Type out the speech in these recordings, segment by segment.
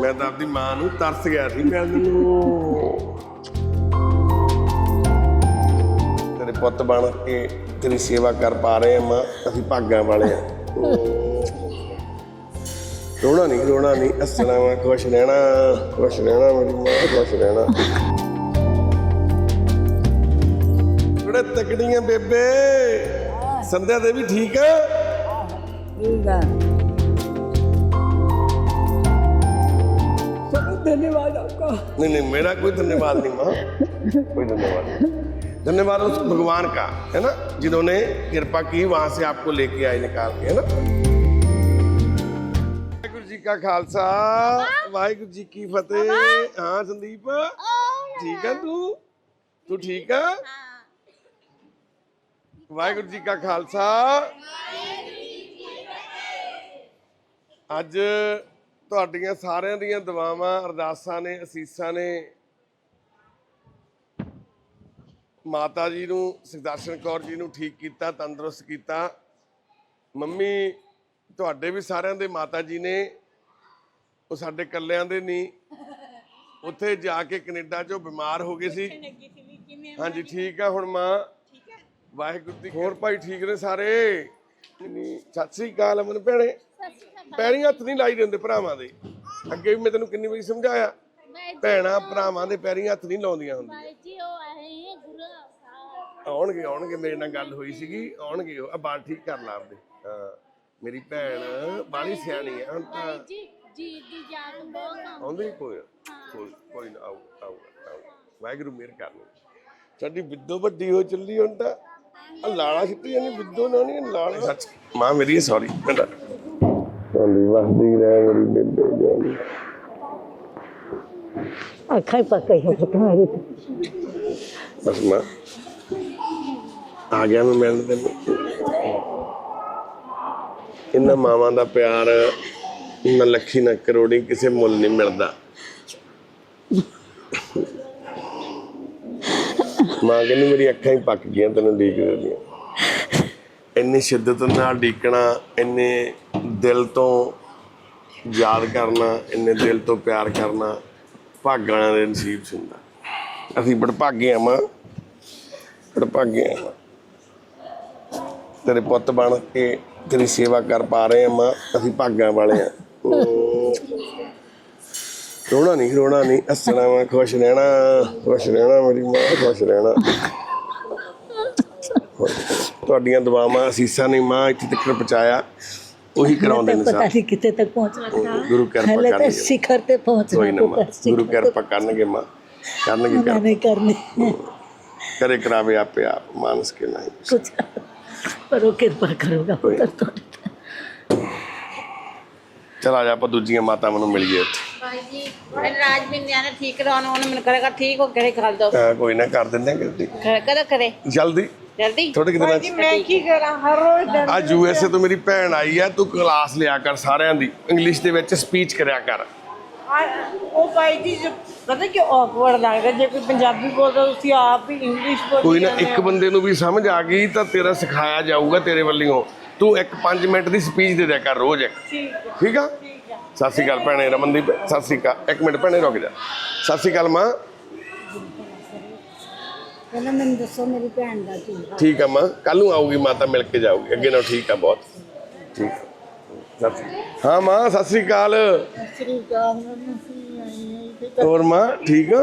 ਮੈਂ ਤਾਂ ਆਪਣੀ ਮਾਂ ਨੂੰ ਤਰਸ ਗਿਆ ਸੀ ਮੈਂ ਤੈਨੂੰ ਤੇਰੇ ਪੁੱਤ ਬਣ ਕੇ ਤੇਰੀ ਸੇਵਾ ਕਰ ਪਾ ਰਹੇ ਆ ਮਾਂ ਅਸੀਂ ਭਾਗਾਂ ਵਾਲੇ ਆ ਰੋਣਾ ਨਹੀਂ ਰੋਣਾ ਨਹੀਂ ਹੱਸਣਾ ਵਾ ਖੁਸ਼ ਰਹਿਣਾ ਖੁਸ਼ ਰਹਿਣਾ ਮੇਰੀ ਮਾਂ ਖੁਸ਼ ਰਹਿਣਾ ਬੜੇ ਤਕੜੀਆਂ ਬੇਬੇ ਸੰਧਿਆ ਦੇ ਵੀ ਠੀਕ ਆ ਠੀਕ ਆ धन्यवाद आपका नहीं नहीं मेरा कोई धन्यवाद नहीं माँ कोई धन्यवाद नहीं धन्यवाद उस भगवान का है ना जिन्होंने कृपा की वहां से आपको लेके आए निकाल के है ना ਵਾਹਿਗੁਰੂ ਜੀ ਕਾ ਖਾਲਸਾ ਵਾਹਿਗੁਰੂ ਜੀ ਕੀ ਫਤਿਹ ਹਾਂ ਸੰਦੀਪ ਠੀਕ ਆ ਤੂੰ ਤੂੰ ਠੀਕ ਆ ਵਾਹਿਗੁਰੂ ਜੀ ਕਾ ਖਾਲਸਾ ਅੱਜ ਤੁਹਾਡੀਆਂ ਸਾਰਿਆਂ ਦੀਆਂ ਦੁਆਵਾਂ ਅਰਦਾਸਾਂ ਨੇ ਅਸੀਸਾਂ ਨੇ ਮਾਤਾ ਜੀ ਨੂੰ ਸੁਖਦਰਸ਼ਨ ਕੌਰ ਜੀ ਨੂੰ ਠੀਕ ਕੀਤਾ ਤੰਦਰੁਸਤ ਕੀਤਾ। ਮੰਮੀ ਤੁਹਾਡੇ ਵੀ ਸਾਰਿਆਂ ਦੇ ਮਾਤਾ ਜੀ ਨੇ। ਉਹ ਸਾਡੇ ਕੱਲਿਆਂ ਦੇ ਨਹੀਂ। ਉੱਥੇ ਜਾ ਕੇ ਕੈਨੇਡਾ 'ਚੋਂ ਬਿਮਾਰ ਹੋ ਗਏ ਸੀ। ਹਾਂਜੀ ਠੀਕ ਆ ਹੁਣ ਮਾਂ। ਵਾਹਿਗੁਰੂ ਦੀ ਹੋਰ ਭਾਈ ਠੀਕ ਨੇ ਸਾਰੇ? ਸਤਿ ਸ੍ਰੀ ਅਕਾਲ ਅਮਨ ਭੈਣੇ। ਪੈਰੀਂ ਹੱਥ ਨਹੀਂ ਲਾਈ ਦਿੰਦੇ ਭਰਾਵਾਂ ਦੇ। ਅੱਗੇ ਵੀ ਮੈਂ ਤੈਨੂੰ ਕਿੰਨੀ ਵਾਰੀ ਸਮਝਾਇਆ ਭੈਣਾਂ ਭਰਾਵਾਂ ਦੇ ਪੈਰੀਂ ਹੱਥ ਨਹੀਂ ਲਾਉਂਦੀਆਂ ਹੁੰਦੀਆਂ। ਜੀ ਉਹ ਆਏ ਗੁਰੂ ਸਾਹਿਬ ਆਉਣਗੇ ਆਉਣਗੇ ਮੇਰੇ ਨਾਲ ਗੱਲ ਹੋਈ ਸੀਗੀ ਆਉਣਗੇ ਉਹ। ਆ ਬਾਲ ਠੀਕ ਕਰ ਲਾ ਆਪਦੇ। ਹਾਂ ਮੇਰੀ ਭੈਣ ਬਾਲੀ ਸਿਆਣੀ ਆ ਹੁਣ ਤਾਂ ਜੀ ਜੀ ਦੀ ਜਾਨ ਬਹੁਤ ਆਉਂਦੀ ਕੋਈ ਕੋਈ ਕੋਈ ਨਾ ਆਉ ਆਉ ਆਉ ਵਾਹਿਗੁਰੂ ਮਿਹਰ ਕਰਨੀ ਸਾਡੀ ਬਿੱਦੋ ਵੱਡੀ ਹੋ ਚੱਲੀ ਹੁਣ ਤਾਂ। ਆ ਲਾਲਾ ਸਿੱਟੀ ਜਾਨੀ ਬਿੱਦੋ ਨਾ ਨਹੀਂ ਲਾਲ। ਸੱਚ ਮਾਂ ਮੇਰੀ ਸੌਰੀ ਹੌਲੀ ਦਾ ਪਿਆਰ ਨਾ ਲੱਖੀ ਨਾ ਕਰੋੜੀ ਕਿਸੇ ਮੁੱਲ ਨਹੀਂ ਮਿਲਦਾ। ਮਾਂ ਕਹਿੰਦੀ ਮੇਰੀ ਅੱਖਾਂ ਹੀ ਪੱਕ ਗਈਆਂ ਤੈਨੂੰ ਡੀਕ ਦੀਆਂ ਇੰਨੀ ਸ਼ਿੱਦਤ ਨਾਲ ਡੀਕਣਾ ਇੰਨੇ ਦਿਲ ਤੋਂ ਯਾਦ ਕਰਨਾ, ਇੰਨੇ ਦਿਲ ਤੋਂ ਪਿਆਰ ਕਰਨਾ ਭਾਗਾਂ ਦੇ ਨਸੀਬ 'ਚ ਹੁੰਦਾ। ਅਸੀਂ ਬੜਭਾਗੇ ਆ ਮਾਂ, ਬੜਭਾਗੇ ਆ ਤੇਰੇ ਪੁੱਤ ਬਣ ਕੇ ਤੇਰੀ ਸੇਵਾ ਕਰ ਪਾ ਰਹੇ ਆ ਮਾਂ, ਅਸੀਂ ਭਾਗਾਂ ਵਾਲੇ ਆ। ਰੋਣਾ ਨਹੀਂ ਰੋਣਾ ਨਹੀਂ, ਹੱਸਣਾ ਵਾ, ਖੁਸ਼ ਰਹਿਣਾ ਖੁਸ਼ ਰਹਿਣਾ ਮੇਰੀ ਮਾਂ, ਖੁਸ਼ ਰਹਿਣਾ। ਤੁਹਾਡੀਆਂ ਦੁਆਵਾਂ ਅਸੀਸਾਂ ਨੇ ਮਾਂ ਇੱਥੇ ਤੱਕ ਪਹੁੰਚਾਇਆ। ਉਹੀ ਕਰਾਉਂਦੇ ਨੇ ਪਤਾ ਨਹੀਂ ਕਿਤੇ ਤੱਕ ਪਹੁੰਚਣਾ ਗੁਰੂ ਕਿਰਪਾ ਕਰਨਗੇ। ਹਲੇ ਸਿਖਰ ਤੇ ਪਹੁੰਚਣਾ ਗੁਰੂ ਕਿਰਪਾ ਕਰਨਗੇ ਮਾਂ। ਕਰਨਗੇ ਕਿਰਪਾ। ਨਹੀਂ ਕਰਨੀ ਕਰੇ ਕਰਾਵੇ ਆਪੇ ਆਪ ਮਾਨਸ ਕੇ ਨਹੀਂ। ਕੁਝ ਪਰ ਉਹ ਕਿਰਪਾ ਕਰੂਗਾ ਪੁੱਤਰ ਤੁਹਾਡੇ ਚਲ ਆ ਜਾ ਆਪਾਂ ਦੂਜੀਆਂ ਮਾਤਾਵਾਂ ਨੂੰ ਮਿਲੀਏ ਉੱਥੇ ਭਾਈ ਜੀ ਮੈਂ ਰਾਜ ਵੀ ਨਿਆਣੇ ਠੀਕ ਕਰਾਉਣ ਉਹਨੇ ਮੈਨੂੰ ਕਰੇਗਾ ਠੀਕ ਉਹ ਕਰੇ ਕਰ ਦੋ। ਕੋਈ ਨਾ ਕਰ ਦਿੰਦੇ ਕਿ ਕਰੇ? ਜਲਦੀ। ਜਲਦੀ? ਥੋੜੇ ਕਿ ਦਿਨਾਂ ਚ। ਮੈਂ ਕੀ ਕਰਾਂ? ਹਰ ਰੋਜ਼ ਆ ਯੂ ਐਸ ਏ ਤੋਂ ਮੇਰੀ ਭੈਣ ਆਈ ਆ ਤੂੰ ਕਲਾਸ ਲਿਆ ਕਰ ਸਾਰਿਆਂ ਦੀ ਇੰਗਲਿਸ਼ ਦੇ ਵਿੱਚ ਸਪੀਚ ਕਰਿਆ ਕਰ। ਉਹ ਭਾਈ ਜੀ ਜੋ- ਪਤਾ ਕਿ ਔਕਵਰਡ ਲੱਗਦਾ ਜੇ ਕੋਈ ਪੰਜਾਬੀ ਬੋਲਦਾ ਤੁਸੀਂ ਆਪ ਹੀ ਇੰਗਲਿਸ਼ ਬੋਲ ਕੋਈ ਨਾ ਇੱਕ ਬੰਦੇ ਨੂੰ ਵੀ ਸਮਝ ਆ ਗਈ ਤਾਂ ਤੇਰਾ ਸਿਖਾਇਆ ਜਾਊਗਾ ਤੇਰੇ ਵੱਲੋਂ। ਤੂੰ ਇੱਕ 5 ਮਿੰਟ ਦੀ ਸਪੀਚ ਦੇ ਦਿਆ ਕਰ ਰੋਜ਼ ਇੱਕ। ਠੀਕ ਆ? ਸਤਿ ਸ਼੍ਰੀ ਅਕਾਲ ਭੈਣੇ ਰਮਨਦੀਪ ਸਤਿ ਸ਼੍ਰੀ ਅਕਾਲ। ਇੱਕ ਮਿੰਟ ਭੈਣੇ ਰੁਕ ਜਾ। ਸਤਿ ਸ਼੍ਰੀ ਅਕਾਲ ਮਾਂ। ਠੀਕ ਆ ਮਾਂ ਕੱਲ ਨੂੰ ਆਊਗੀ ਮਾਤਾ ਮਿਲ ਕੇ ਜਾਊਗੀ। ਅੱਗੇ ਨਾਲ ਠੀਕ ਆ ਬਹੁਤ। ਠੀਕ। ਸਤਿ ਸ੍ਰੀ- ਹਾਂ ਮਾਂ ਸਤਿ ਸ੍ਰੀ ਅਕਾਲ। ਹੋਰ ਮਾਂ ਠੀਕ ਆ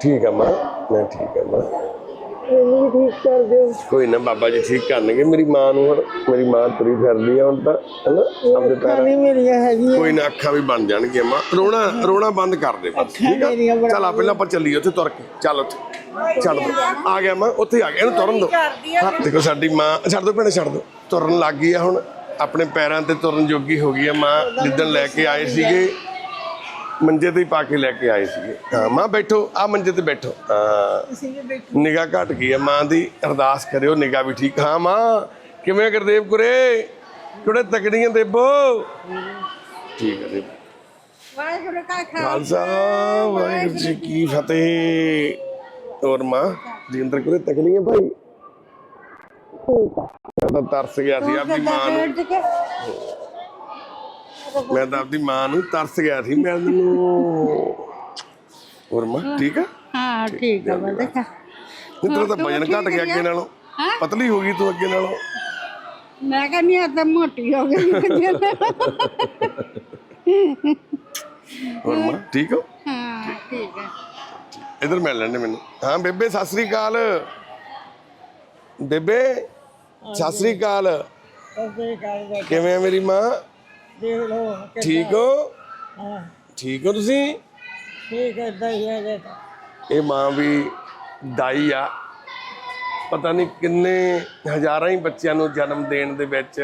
ਠੀਕ ਆ ਮਾਂ ਮੈਂ ਠੀਕ ਆ ਮਾਂ। ਮੈਨੂੰ ਕੋਈ ਨਾ ਬਾਬਾ ਜੀ ਠੀਕ ਕਰਨਗੇ ਮੇਰੀ ਮਾਂ ਨੂੰ ਹੁਣ ਮੇਰੀ ਮਾਂ ਤੁਰੀ ਫਿਰਦੀ ਆ ਹੁਣ ਤਾਂ ਕੋਈ ਨਾ ਅੱਖਾਂ ਵੀ ਬਣ ਜਾਣਗੀਆਂ ਮਾਂ। ਰੋਣਾ ਰੋਣਾ ਬੰਦ ਕਰ ਦੇ ਠੀਕ ਆ? ਚੱਲ ਆ ਪਹਿਲਾਂ ਆਪਾਂ ਚੱਲੀਏ ਉੱਥੇ ਤੁਰ ਕੇ। ਚੱਲ ਉੱਥੇ। ਚੱਲ ਆ ਗਿਆ ਮਾਂ ਉੱਥੇ ਆ ਗਿਆ ਇਹਨੂੰ ਤੁਰਨ ਦੋ। ਦੇਖੋ ਸਾਡੀ ਮਾਂ ਛੱਡ ਦੋ ਭੈਣੇ ਛੱਡ ਦੋ। ਤੁਰਨ ਲੱਗ ਗਈ ਆ ਹੁਣ। ਆਪਣੇ ਪੈਰਾਂ ਤੇ ਤੁਰਨ ਜੋਗੀ ਹੋ ਗਈ ਆ ਮਾਂ ਜਿੱਦਣ ਲੈ ਕੇ ਆਏ ਸੀਗੇ। ਮੰਜੇ ਤੇ ਹੀ ਪਾ ਕੇ ਲੈ ਕੇ ਆਏ ਸੀਗੇ। ਹਾਂ ਮਾਂ ਬੈਠੋ ਆ ਮੰਜੇ ਤੇ ਬੈਠੋ। ਹਾਂ ਨਿਗਾਹ ਘਟ ਗਈ ਆ ਮਾਂ ਦੀ ਅਰਦਾਸ ਕਰਿਓ ਨਿਗਾਹ ਵੀ ਠੀਕ। ਹਾਂ ਮਾਂ ਕਿਵੇਂ ਗੁਰਦੇਵ ਗੁਰੇ ਕਿਹੜੇ ਤਕੜੀਆਂ ਦੇਬੋ ਠੀਕ ਹੈ ਵਾਹਿਗੁਰੂ ਕਾ ਖਾਲਸਾ ਵਾਹਿਗੁਰੂ ਜੀ ਕੀ ਫਤਿਹ। ਹੋਰ ਮਾਂ ਜਿੰਦਰ ਕੋਲੇ ਤਕੜੀਆਂ ਭਾਈ? ਤਾਂ ਤਰਸ ਗਿਆ ਸੀ ਆਪਣੀ ਮਾਂ ਨੂੰ। ਮੈਂ ਤਾਂ ਆਪਦੀ ਮਾਂ ਨੂੰ ਤਰਸ ਗਿਆ ਸੀ ਮਿਲਣ ਨੂੰ ਹੋਰ ਮਾਂ ਠੀਕ ਆ? ਹਾਂ ਠੀਕ ਆ ਨਹੀਂ ਤੇਰਾ ਤਾਂ ਵਜਨ ਘਟ ਗਿਆ ਅੱਗੇ ਨਾਲੋਂ? ਪਤਲੀ ਹੋ ਗਈ ਤੂੰ ਅੱਗੇ ਨਾਲੋਂ? ਮੈਂ ਕਹਿੰਦੀ ਆ ਤਾਂ ਮੋਟੀ ਹੋ ਗਈ। ਹੋਰ ਮਾਂ ਠੀਕ ਹੋ? ਹਾਂ ਠੀਕ ਆ। ਇਧਰ ਮਿਲ ਲੈਣੇ ਮੈਨੂੰ। ਹਾਂ ਬੇਬੇ ਸਤਿ ਸ੍ਰੀ ਅਕਾਲ। ਬੇਬੇ ਸਤਿ ਸ੍ਰੀ ਅਕਾਲ। ਕਿਵੇਂ ਆ ਮੇਰੀ ਮਾਂ? ਦੇਖ ਲੋ ਠੀਕ ਹੋ? ਹਾਂ। ਠੀਕ ਹੋ ਤੁਸੀਂ? ਠੀਕ ਹੈ ਦਈਆ ਦੇ ਇਹ ਮਾਂ ਵੀ ਦਾਈ ਆ। ਪਤਾ ਨਹੀਂ ਕਿੰਨੇ ਹਜ਼ਾਰਾਂ ਹੀ ਬੱਚਿਆਂ ਨੂੰ ਜਨਮ ਦੇਣ ਦੇ ਵਿੱਚ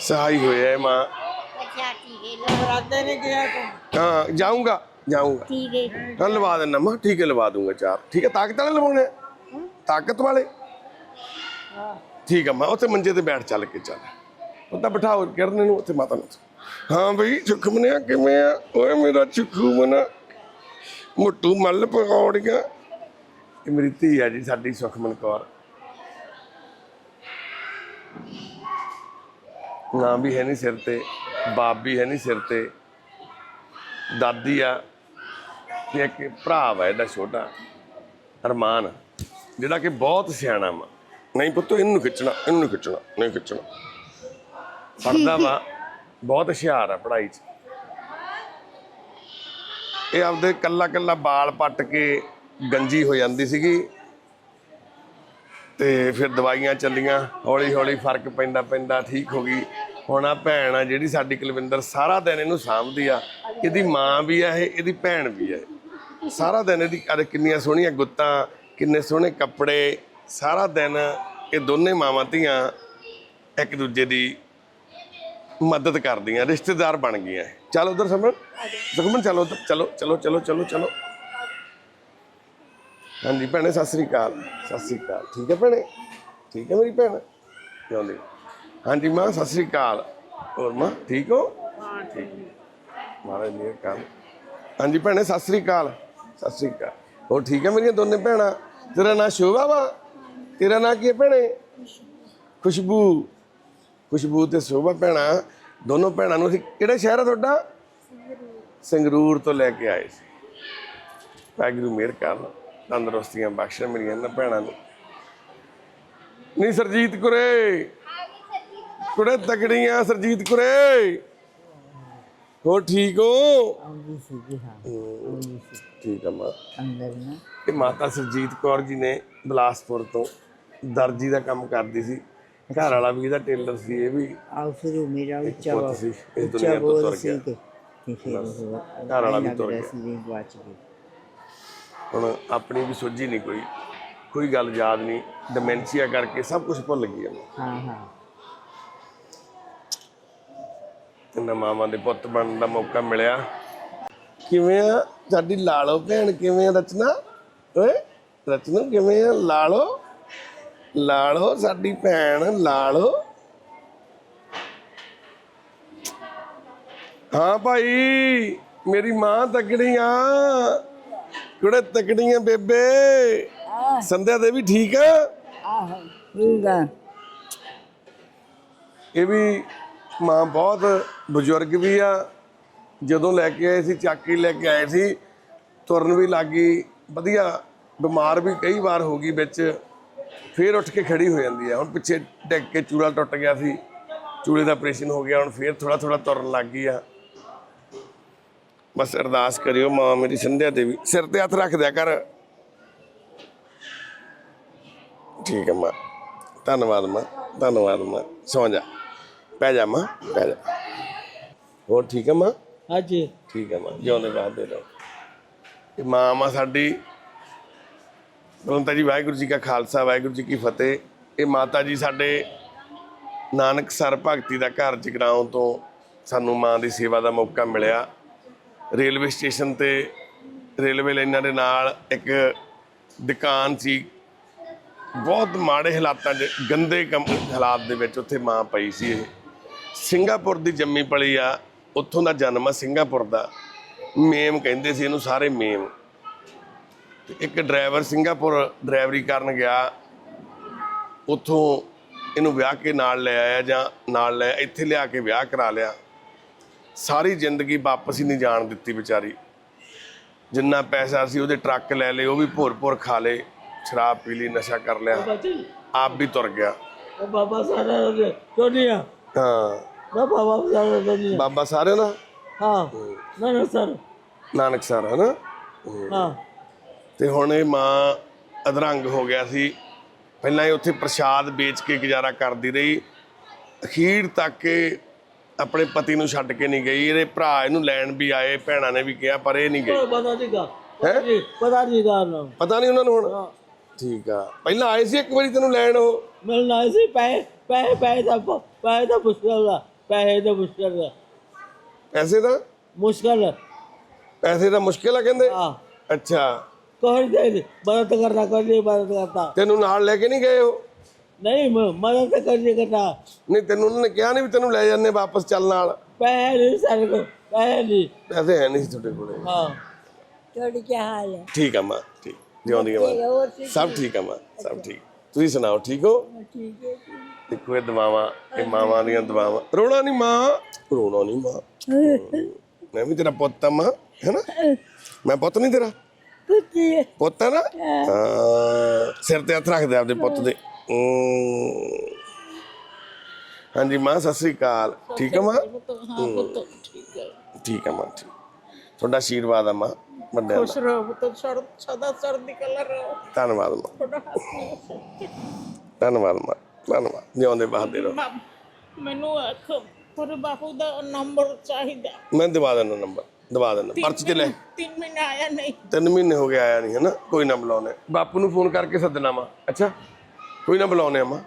ਸਹਾਈ ਹੋਇਆ ਇਹ ਮਾਂ। ਅੱਛਾ ਠੀਕ ਹੈ ਰਾਤੇ ਨੇ ਗਿਆ ਤੂੰ। ਹਾਂ ਜਾਊਂਗਾ ਜਾਊਂਗਾ। ਠੀਕ ਹੈ। ਹਾਂ ਲਵਾ ਦੇਣਾ ਮਾਂ ਠੀਕ ਹੈ ਲਵਾ ਦੂੰਗਾ ਚਾਰ ਠੀਕ ਹੈ ਤਾਕਤ ਵਾਲੇ ਲਵਾਉਣੇ ਆ? ਤਾਕਤ ਵਾਲੇ? ਠੀਕ ਹੈ ਮਾਂ ਉੱਥੇ ਮੰਜੇ ਤੇ ਬੈਠ ਚੱਲ ਕੇ ਚੱਲ। ਉੱਤਾ ਬਿਠਾਓ, ਕਿਰਨ ਨੂੰ, ਉੱਥੇ ਮਾਤਾ ਨੂੰ। ਹਾਂ ਬਈ ਸੁਖਮਨਿਆ ਕਿਵੇਂ ਆ? ਓਏ ਮੇਰਾ ਚੁੱਕੂ ਮਨਾ। ਮੁੱਟੂ ਮੱਲ ਪਕੌੜੀਆਂ। ਇਹ ਮੇਰੀ ਧੀ ਆ ਜੀ, ਸਾਡੀ ਸੁਖਮਨ ਕੌਰ। ਨਾਂ ਵੀ ਹੈ ਨਹੀਂ ਸਿਰ ਤੇ, ਬਾਪ ਵੀ ਹੈ ਨਹੀਂ ਸਿਰ ਤੇ। ਦਾਦੀ ਆ, ਤੇ ਇੱਕ ਭਰਾ ਵਾ ਇਹਦਾ ਛੋਟਾ ਅਰਮਾਨ ਜਿਹੜਾ ਕਿ ਬਹੁਤ ਸਿਆਣਾ ਵਾ। ਨਹੀਂ ਪੁੱਤ, ਇਹਨੂੰ ਖਿੱਚਣਾ ਇਹਨੂੰ ਖਿੱਚਣਾ, ਨਹੀਂ ਖਿੱਚਣਾ। ਪੜਦਾ ਵਾ। ਬਹੁਤ ਹੁਸ਼ਿਆਰ ਆ ਪੜ੍ਹਾਈ 'ਚ। ਇਹ ਆਪਦੇ ਕੱਲਾ ਕੱਲਾ ਬਾਲ ਪੱਟ ਕੇ ਗੰਜੀ ਹੋ ਜਾਂਦੀ ਸੀਗੀ। ਤੇ ਫਿਰ ਦਵਾਈਆਂ ਚੱਲੀਆਂ ਹੌਲੀ ਹੌਲੀ ਫ਼ਰਕ ਪੈਂਦਾ ਪੈਂਦਾ ਠੀਕ ਹੋ ਗਈ। ਹੁਣ ਆ ਭੈਣ ਆ ਜਿਹੜੀ ਸਾਡੀ ਕੁਲਵਿੰਦਰ ਸਾਰਾ ਦਿਨ ਇਹਨੂੰ ਸਾਂਭਦੀ ਆ। ਇਹਦੀ ਮਾਂ ਵੀ ਆ ਇਹ ਇਹਦੀ ਭੈਣ ਵੀ ਆ। ਸਾਰਾ ਦਿਨ ਇਹਦੀ ਅਰੇ ਕਿੰਨੀਆਂ ਸੋਹਣੀਆਂ ਗੁੱਤਾਂ ਕਿੰਨੇ ਸੋਹਣੇ ਕੱਪੜੇ ਸਾਰਾ ਦਿਨ ਇਹ ਦੋਨੇ ਮਾਵਾਂ ਧੀਆਂ ਇੱਕ ਦੂਜੇ ਦੀ ਮਦਦ ਕਰਦੀਆਂ ਰਿਸ਼ਤੇਦਾਰ ਬਣ ਗਈਆਂ। ਚੱਲ ਉਧਰ ਸਮਣ ਸੁਖਮਨ ਚਲੋ ਉੱਧਰ, ਚਲੋ ਚਲੋ ਚਲੋ ਚਲੋ ਚਲੋ। ਹਾਂਜੀ ਭੈਣੇ ਸਤਿ ਸ੍ਰੀ ਅਕਾਲ। ਸਤਿ ਸ੍ਰੀ ਅਕਾਲ। ਠੀਕ ਹੈ ਭੈਣੇ? ਠੀਕ ਹੈ ਮੇਰੀ ਭੈਣ? ਜਿਉਂਦੀ ਹਾਂਜੀ ਮਾਂ ਸਤਿ ਸ੍ਰੀ ਅਕਾਲ। ਹੋਰ ਮਾਂ ਠੀਕ ਹੋ? ਹਾਂ ਠੀਕ। ਮਹਾਰਾਜ ਮਿਹਰ ਕਰ ਹਾਂਜੀ ਭੈਣੇ ਸਤਿ ਸ੍ਰੀ ਅਕਾਲ। ਸਤਿ ਸ੍ਰੀ ਅਕਾਲ। ਹੋਰ ਠੀਕ ਹੈ ਮੇਰੀਆਂ ਦੋਨੇ ਭੈਣਾਂ? ਤੇਰਾ ਨਾਂ ਸ਼ੋਭਾ ਵਾ? ਤੇਰਾ ਨਾਂ ਕੀ ਹੈ ਭੈਣੇ? ਖੁਸ਼ਬੂ। ਖੁਸ਼ਬੂ ਤੇ ਸ਼ੋਭਾ ਭੈਣਾਂ ਦੋਨੋਂ ਭੈਣਾਂ ਨੂੰ ਅਸੀਂ ਕਿਹੜਾ ਸ਼ਹਿਰ ਆ ਤੁਹਾਡਾ? ਸੰਗਰੂਰ ਤੋਂ ਲੈ ਕੇ ਆਏ ਸੀ। ਵਾਹਿਗੁਰੂ ਮਿਹਰ ਕਰਨ ਤੰਦਰੁਸਤੀਆਂ ਬਖਸ਼ਣ ਮੇਰੀਆਂ ਇਹਨਾਂ ਭੈਣਾਂ ਨੂੰ। ਨਹੀਂ ਸਰਜੀਤ ਕੁਰੇ। ਕੁੜੇ ਤਗੜੀਆਂ ਸਰਜੀਤ ਕੁਰੇ। ਹੋ ਠੀਕ ਹੋ? ਸੀਗੀ ਠੀਕ ਆ ਮਾਂ। ਅੰਦਰ ਨਾ। ਇਹ ਮਾਤਾ ਸਰਜੀਤ ਕੌਰ ਜੀ ਨੇ ਬਲਾਸਪੁਰ ਤੋਂ ਦਰਜੀ ਦਾ ਕੰਮ ਕਰਦੀ ਸੀ। ਘਰ ਵਾਲਾ ਵੀ ਇਹਦਾ ਟੇਲਰ ਸੀ ਇਹ ਵੀ ਆਉ ਫਿਰ ਮੇਰਾ ਉੱਚਾ ਪੁੱਤ ਸੀ, ਇਸ ਦੁਨੀਆ ਤੋਂ ਬੋਲ ਤੁਰ ਗਿਆ। ਘਰ ਵਾਲਾ ਵੀ ਤੁਰ ਗਿਆ। ਹੁਣ ਆਪਣੀ ਵੀ ਸੋਝੀ ਨਹੀਂ ਕੋਈ ਕੋਈ ਗੱਲ ਯਾਦ ਨਹੀਂ ਡਿਮੈਂਸ਼ੀਆ ਕਰਕੇ ਸਭ ਕੁਝ ਭੁੱਲ ਗਈ ਹੈ ਹਾਂ। ਇਹਨਾਂ ਮਾਵਾਂ ਦੇ ਪੁੱਤ ਬਣਨ ਦਾ ਮੌਕਾ ਮਿਲਿਆ। ਕਿਵੇਂ ਆ ਸਾਡੀ ਲਾਲੋ ਭੈਣ ਕਿਵੇਂ ਆ ਰਚਨਾ? ਓਏ ਰਚਨਾ ਕਿਵੇਂ ਆ? ਲਾਲੋ? ਲਾਲੋ ਸਾਡੀ ਭੈਣ ਲਾਲੋ। ਹਾਂ ਭਾਈ ਮੇਰੀ ਮਾਂ ਤਕੜੀਆਂ ਕੁੜੇ ਤਕੜੀਆਂ ਬੇਬੇ? ਸੰਧਿਆ ਦੇ ਵੀ ਠੀਕ ਆ? ਆਹੋ ਠੀਕ ਆ। ਇਹ ਵੀ ਮਾਂ ਬਹੁਤ ਬਜ਼ੁਰਗ ਵੀ ਆ। ਜਦੋਂ ਲੈ ਕੇ ਆਏ ਸੀ ਚਾਕੀ ਲੈ ਕੇ ਆਏ ਸੀ ਤੁਰਨ ਵੀ ਲੱਗੀ ਵਧੀਆ ਬਿਮਾਰ ਵੀ ਕਈ ਵਾਰ ਹੋ ਗਈ ਵਿੱਚ। ਫੇਰ ਉੱਠ ਕੇ ਖੜੀ ਹੋ ਜਾਂਦੀ ਆ ਹੁਣ ਪਿੱਛੇ ਡਿੱਗ ਕੇ ਚੂੜਾ ਟੁੱਟ ਗਿਆ ਸੀ। ਚੂੜੇ ਦਾ ਆਪਰੇਸ਼ਨ ਹੋ ਗਿਆ। ਹੁਣ ਫੇਰ ਥੋੜਾ ਥੋੜਾ ਤੁਰਨ ਲੱਗ ਗਈ ਆ। ਬਸ ਅਰਦਾਸ ਕਰਿਓ ਮਾਂ ਮੇਰੀ ਸੰਧਿਆ ਦੇਵੀ। ਸਿਰ ਤੇ ਹੱਥ ਰੱਖ ਦਿਆ ਕਰ। ਠੀਕ ਹੈ ਮਾਂ। ਧੰਨਵਾਦ ਮਾਂ। ਧੰਨਵਾਦ ਮਾਂ। ਸੌਂ ਜਾ। ਪੈ ਜਾ ਮਾਂ। ਪੈ ਜਾ। ਹੋਰ ਠੀਕ ਹੈ ਮਾਂ? ਹਾਂਜੀ। ਠੀਕ ਹੈ ਮਾਂ। ਜਿਉਂਦੇ ਬਾਦੇ ਰਹੋ ਇਹ ਮਾਂ ਮਾਂ ਸਾਡੀ। ਬੋਲਤਾ ਜੀ ਵਾਹਿਗੁਰੂ ਜੀ ਕਾ ਖਾਲਸਾ, ਵਾਹਿਗੁਰੂ ਜੀ ਕੀ ਫਤਿਹ। ਇਹ ਮਾਤਾ ਜੀ ਸਾਡੇ ਨਾਨਕ ਸਰ ਭਗਤੀ ਦਾ ਘਰ ਜਗਰਾਉਂ ਤੋਂ ਸਾਨੂੰ ਮਾਂ ਦੀ ਸੇਵਾ ਦਾ ਮੌਕਾ ਮਿਲਿਆ। ਰੇਲਵੇ ਸਟੇਸ਼ਨ ਤੇ ਰੇਲਵੇ ਲਾਈਨਾਂ ਦੇ ਨਾਲ ਇੱਕ ਦੁਕਾਨ ਸੀ। ਬਹੁਤ ਮਾੜੇ ਹਾਲਾਤਾਂ 'ਚ, ਗੰਦੇ ਕੰਮ ਹਾਲਾਤ ਦੇ ਵਿੱਚ ਉੱਥੇ ਮਾਂ ਪਈ ਸੀ ਇਹ। ਸਿੰਗਾਪੁਰ ਦੀ ਜੰਮੀ ਪਲੀ ਆ, ਉੱਥੋਂ ਦਾ ਜਨਮ ਆ ਸਿੰਗਾਪੁਰ ਦਾ। ਮੇਮ ਕਹਿੰਦੇ ਸੀ ਇਹਨੂੰ ਸਾਰੇ ਮੇਮ। ਤੇ ਇੱਕ ਡਰਾਈਵਰ ਸਿੰਗਾਪੁਰ ਡਰਾਈਵਰੀ ਕਰਨ ਗਿਆ ਉੱਥੋਂ ਇਹਨੂੰ ਵਿਆਹ ਕੇ ਨਾਲ ਲੈ ਆਇਆ ਜਾਂ ਨਾਲ ਲੈ ਇੱਥੇ ਲਿਆ ਕੇ ਵਿਆਹ ਕਰਾ ਲਿਆ। ਸਾਰੀ ਜ਼ਿੰਦਗੀ ਵਾਪਸ ਹੀ ਨਹੀਂ ਜਾਣ ਦਿੱਤੀ ਵਿਚਾਰੀ। ਜਿੰਨਾ ਪੈਸਾ ਸੀ ਉਹਦੇ ਟਰੱਕ ਲੈ ਲਏ ਉਹ ਵੀ ਭੋਰ ਭੋਰ ਖਾ ਲਏ ਸ਼ਰਾਬ ਪੀ ਲਈ ਨਸ਼ਾ ਕਰ ਲਿਆ ਆਪ ਵੀ ਤੁਰ ਗਿਆ। ਉਹ ਬਾਬਾ ਸਾਰਾ ਚੋਨੀਆ ਹਾਂ। ਨਾ ਬਾਬਾ ਸਾਰਾ ਚੋਨੀਆ ਬਾਬਾ ਦਾ? ਹਾਂ। ਨਾ ਨਾ ਸਰ। ਨਾਨਕ ਸਰ ਹਨਾ? ਹਾਂ। ਤੇ ਹੁਣ ਇਹ ਮਾਂ ਅਧਰੰਗ ਹੋ ਗਿਆ ਸੀ। ਪਹਿਲਾਂ ਇਹ ਉੱਥੇ ਪ੍ਰਸ਼ਾਦ ਵੇਚ ਕੇ ਗੁਜ਼ਾਰਾ ਕਰਦੀ ਰਹੀ। ਅਖੀਰ ਤੱਕ ਇਹ ਆਪਣੇ ਪਤੀ ਨੂੰ ਛੱਡ ਕੇ ਨਹੀਂ ਗਈ। ਇਹਦੇ ਭਰਾ ਇਹਨੂੰ ਲੈਣ ਵੀ ਆਏ ਭੈਣਾਂ ਨੇ ਵੀ ਕਿਹਾ ਪਰ ਇਹ ਨਹੀਂ ਗਈ। ਪਤਾ ਨਹੀਂ ਕਾ ਪਤਾ ਨਹੀਂ ਪਤਾ ਨਹੀਂ ਕਾ ਨਾ। ਪਤਾ ਨਹੀਂ ਉਹਨਾਂ ਨੂੰ ਹੁਣ? ਠੀਕ ਆ। ਪਹਿਲਾਂ ਆਏ ਸੀ ਇੱਕ ਵਾਰੀ ਤੈਨੂੰ ਲੈਣ ਉਹ? ਮਿਲਣਾ ਸੀ ਪੈ ਪੈ ਪੈ ਦਾ ਪੈ ਦਾ ਮੁਸ਼ਕਲ ਦਾ ਪੈ ਦਾ ਮੁਸ਼ਕਲ ਦਾ ਪੈਸੇ ਦਾ ਮੁਸ਼ਕਲ। ਪੈਸੇ ਦਾ ਮੁਸ਼ਕਿਲ ਆ ਕਹਿੰਦੇ? ਹਾਂ। ਅੱਛਾ। ਕੋਈ ਦੇ ਮਦਦ ਕਰਨਾ ਕੋਈ ਨਹੀਂ ਮਦਦ ਕਰਤਾ ਤੈਨੂੰ ਨਾਲ ਲੈ ਕੇ ਨਹੀਂ ਗਏ ਉਹ? ਨਹੀਂ ਮ- ਮਦਦ ਕਰਨੀ ਕਰਤਾ ਨਹੀਂ ਤੈਨੂੰ ਉਹਨਾਂ ਨੇ ਕਿਹਾ ਨਹੀਂ ਵੀ ਤੈਨੂੰ ਲੈ ਜਾਂਦੇ ਵਾਪਸ ਚੱਲ ਨਾਲ? ਪੈ ਨਹੀਂ ਸਾਡੇ ਕੋਲ ਪੈ ਨਹੀਂ। ਪੈਸੇ ਹੈ ਨਹੀਂ ਸੀ ਤੁਹਾਡੇ ਕੋਲੇ। ਹਾਂ। ਤੁਹਾਡੀ ਕੀ ਹਾਲ ਹੈ? ਠੀਕ ਆ ਮਾਂ ਠੀਕ। ਜਿਉਂਦੀ ਆ ਮਾਂ। ਹੋਰ ਸਭ ਠੀਕ ਆ ਮਾਂ ਸਭ ਠੀਕ। ਤੁਸੀਂ ਸੁਣਾਓ ਠੀਕ ਹੋ? ਠੀਕ ਹੈ ਦੇਖੋ ਇਹ ਦਵਾਵਾਂ ਇਹ ਮਾਵਾਂ ਦੀਆਂ ਦਵਾਵਾਂ। ਰੋਣਾ ਨਹੀਂ ਮਾਂ? ਰੋਣਾ ਨਹੀਂ ਮਾਂ। ਮੈਂ ਵੀ ਤੇਰਾ ਪੁੱਤ ਆ ਮਾਂ ਹੈਨਾ? ਮੈਂ ਪੁੱਤ ਨਹੀਂ ਤੇਰਾ? ਪੁੱਤੀ ਹੈ। ਪੁੱਤ ਹੈ ਨਾ? ਹਾਂ। ਸਿਰ ਤੇ ਹੱਥ ਰੱਖ ਦੇ ਆਪਦੇ ਪੁੱਤ ਦੇ। ਹਮ। ਹਾਂਜੀ ਮਾਂ ਸਤਿ ਸ੍ਰੀ ਅਕਾਲ। ਠੀਕ ਆ ਮਾਂ? ਹਾਂ ਪੁੱਤ ਠੀਕ ਹੈ ਠੀਕ ਮਾਂ ਠੀਕ। ਤੁਹਾਡਾ ਆਸ਼ੀਰਵਾਦ ਆ ਮਾਂ ਵੱਡਿਆਂ ਦਾ। ਖੁਸ਼ ਰਹੋ ਪੁੱਤ ਸਰ ਸਦਾ ਸਰਦੀ ਕਲਰ ਰਹੋ। ਧੰਨਵਾਦ ਮਾਂ। ਤੁਹਾਡਾ ਹੱਥ ਧੰਨਵਾਦ ਮਾਂ ਧੰਨਵਾਦ। ਜਿਉਂਦੇ ਬਹਾਦੇ ਰਹੋ। ਬਾਪ ਮੈਨੂੰ ਆਖ ਪਰ ਬਾਪੂ ਦਾ ਨੰਬਰ ਚਾਹੀਦਾ। ਮੈਂ ਦਵਾ ਦੇਣਾ ਨੰਬਰ। ਦਵਾ ਦੇਣਾ ਪਰਚ ਤੇ ਲੈ ਤਿੰਨ ਮਹੀਨੇ ਆਇਆ ਨਹੀਂ ਤਿੰਨ ਮਹੀਨੇ ਹੋ ਗਏ ਆਇਆ ਨਹੀਂ ਹਨਾ ਕੋਈ ਨਾ ਬੁਲਾਉਣੇ ਬਾਪੂ ਨੂੰ ਫੋਨ ਕਰਕੇ ਸੱਦਣਾ ਵਾ ਅੱਛਾ ਕੋਈ ਨਾ ਬੁਲਾਉਣੇ ਮਾ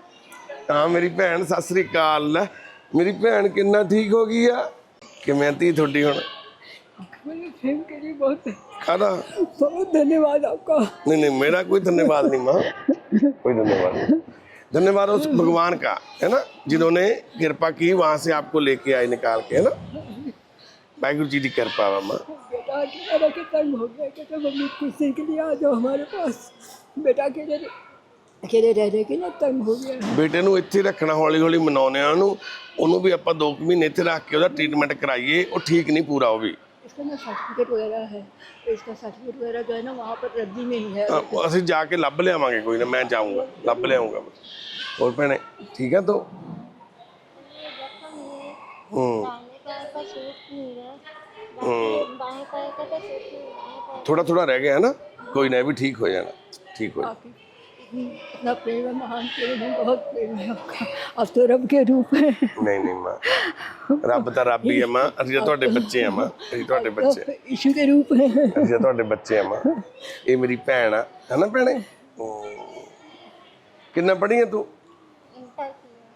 ਹਾਂ ਮੇਰੀ ਭੈਣ ਸਤਿ ਸ੍ਰੀ ਅਕਾਲ ਲੈ ਮੇਰੀ ਭੈਣ ਕਿੰਨਾ ਠੀਕ ਹੋ ਗਈ ਆ ਕਿਵੇਂ ਤੀ ਤੁਹਾਡੀ ਹੁਣ मेरे फिल्म के लिए बहुत ਕਾਹਦਾ बहुत धन्यवाद आपका नहीं नहीं मेरा कोई धन्यवाद नहीं माँ कोई धन्यवाद नहीं धन्यवाद उस भगवान का है ना जिन्होंने कृपा की वहां से आपको लेके आए निकाल के है ना वाहिगुरु जी की कृपा वा माँ बेटा अकेला के तंग हो गया कहते मम्मी कुछ दिन के लिए आ जाओ हमारे पास बेटा अकेले अकेले रहने के लिए तंग हो गया है ਬੇਟੇ ਨੂੰ ਇੱਥੇ ਰੱਖਣਾ ਹੌਲੀ ਹੌਲੀ ਮਨਾਉਣੇ ਆ ਉਹਨੂੰ ਉਹਨੂੰ ਵੀ ਆਪਾਂ 2 ਮਹੀਨੇ ਇੱਥੇ ਰੱਖ ਕੇ ਉਹਦਾ ਟ੍ਰੀਟਮੈਂਟ ਕਰਾਈਏ ਉਹ ਠੀਕ ਨਹੀਂ ਪੂਰਾ ਉਹ ਵੀ इसका ना सर्टिफिकेट वगैरह है तो इसका सर्टिफिकेट वगैरह जो है ना वहाँ पर रद्दी में ही है ਅ- ਅਸੀਂ ਜਾ ਕੇ ਲੱਭ ਲਿਆਵਾਂਗੇ ਕੋਈ ਨਾ ਮੈਂ ਜਾਊਂਗਾ ਲੱਭ ਲਿਆਉਂਗਾ ਹੋਰ ਭੈਣੇ ਠੀਕ ਆ ਤੂੰ ਹੂੰ ਥੋੜਾ ਥੋੜਾ ਰਹਿ ਗਿਆ ਹੈ ਨਾ ਕੋਈ ਨਾ ਇਹ ਵੀ ਠੀਕ ਹੋ ਜਾਣਾ ਠੀਕ ਹੋ ਜਾਣਾ आपकी इतनी- इतना प्रेम है महान प्रेम है बहुत प्रेम है आपका आप तो रब के रूप हैं ਨਹੀਂ ਨਹੀਂ ਮਾਂ ਰੱਬ ਤਾਂ ਰੱਬ ਹੀ ਹੈ ਮਾਂ ਅਸੀਂ ਤਾਂ ਤੁਹਾਡੇ ਬੱਚੇ ਆ ਮਾਂ ਅਸੀਂ ਤੁਹਾਡੇ ਬੱਚੇ आप यीशु के रूप हैं ਅਸੀਂ ਤਾਂ ਤੁਹਾਡੇ ਬੱਚੇ ਆ ਮਾਂ ਇਹ ਮੇਰੀ ਭੈਣ ਆ ਹੈ ਨਾ ਭੈਣੇ ਹੂੰ। ਕਿੰਨਾ ਪੜ੍ਹੀ ਆ ਤੂੰ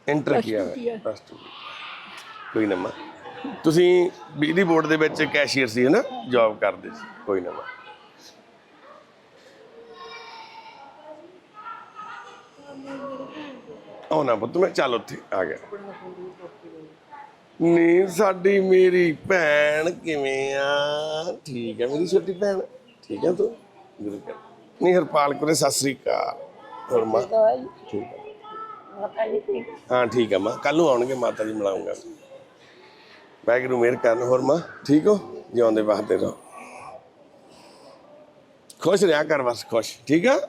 ਇੰਟਰ ਕੀਆ ਹੈ Plus two। ਕੋਈ ਨਾ ਮਾਂ ਤੁਸੀਂ ਬਿਜਲੀ ਬੋਰਡ ਦੇ ਵਿੱਚ ਕੈਸ਼ੀਅਰ ਸੀ ਹੈ ਨਾ ਜੌਬ ਕਰਦੇ ਸੀ ਕੋਈ ਨਾ ਨਾ ਪੁੱਤ ਮੈਂ ਚੱਲ ਉੱਥੇ ਆ ਗਿਆ। ਨੀ ਸਾਡੀ ਮੇਰੀ ਭੈਣ ਕਿਵੇਂ ਆ? ਠੀਕ ਹੈ ਮੇਰੀ ਛੋਟੀ ਭੈਣ। ਠੀਕ ਹੈ ਤੂੰ? ਗੁਰੂ ਕਰ ਨਹੀਂ ਹਰਪਾਲ ਕੋਲੇ ਸਤਿ ਸ੍ਰੀ ਅਕਾਲ। ਹੋਰ ਮਾਂ? ਠੀਕ ਹੈ ਹਾਂ ਠੀਕ ਹੈ ਮਾਂ। ਕੱਲ ਨੂੰ ਆਉਣਗੇ ਮਾਤਾ ਜੀ ਮਿਲਾਉਂਗਾ। ਵਾਹਿਗੁਰੂ ਮਿਹਰ ਕਰਨ, ਹੋਰ ਮਾਂ, ਠੀਕ ਹੋ? ਜਿਉਂਦੇ ਵਾਸਤੇ ਰਹੋ। ਖੁਸ਼ ਰਿਹਾ ਕਰ ਬਸ, ਖੁਸ਼, ਠੀਕ ਆ?